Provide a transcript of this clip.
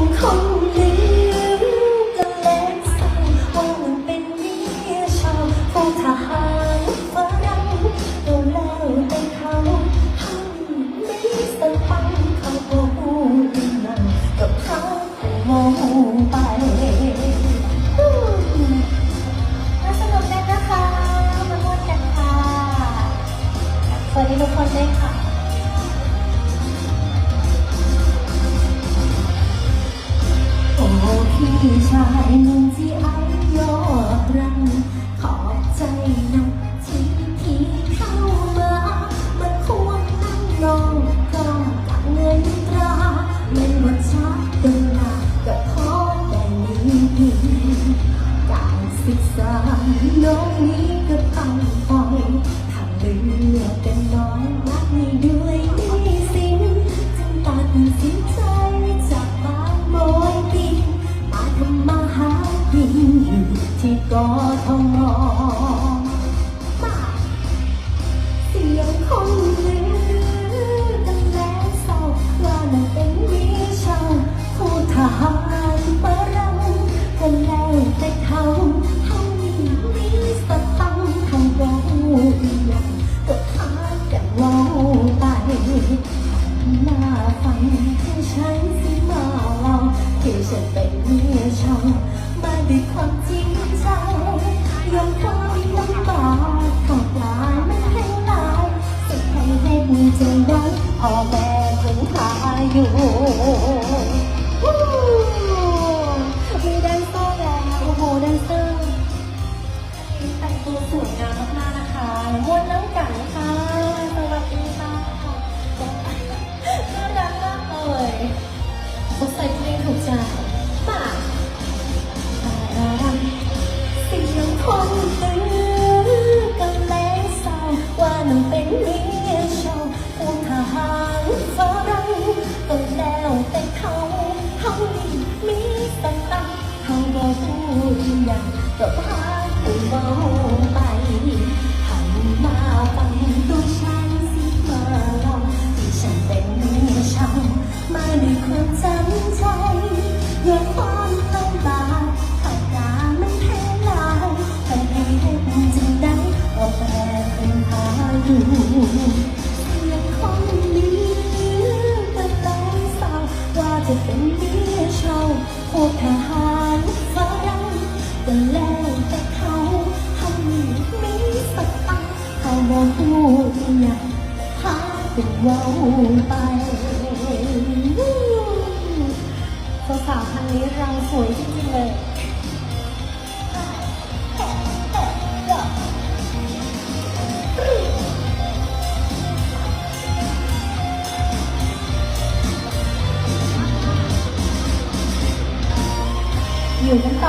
ยังคงลืมกันและเศร้าว่ามันเป็นเมียชาวผู้ทหารฝรั่งเราแล้วแต่เขาให้ไม่สตังค์เขาก็พูดนั่นกับเขามองไปมาสนุกกันนะคะมาพูดกันค่ะสวัสดีทุกคนด้วยค่ะ การศึกษาน้องนี้ก็ต้องปล่อยทางเลือกกันน้อยรักนี้ด้วยนี่สินจึงตัดสินใจจากบ้านโมยดินมาทำมาหากินอยู่ที่กทอ ฟังที่ฉันสิมาเล่าที่ฉันเป็นเมียชาวมาด้วยความจริงใจยอมความลำบากข้าปลามันให้ลายสิให้เห็นจึงได้พ่อแม่ถึงหาอยู่มีแดนเซอร์แล้วโอ้โหแดนเซอร์แต่งตัวสวยงามมากๆนะคะม้วนน้ำกันค่ะ เพลงถูกใจป่ะเสียงคนตื้อกันแล้วเศร้าว่านั่นเป็นเมียชาวผู้ทหารฝรั่งก็แล้วแต่เขาเขาดีมีสตังเขาบอกพูดอย่างก็ อย่างพาเป็นเว่าไปสาวๆทางนี้เราสวยจริงๆเลยอยู่กันต่อ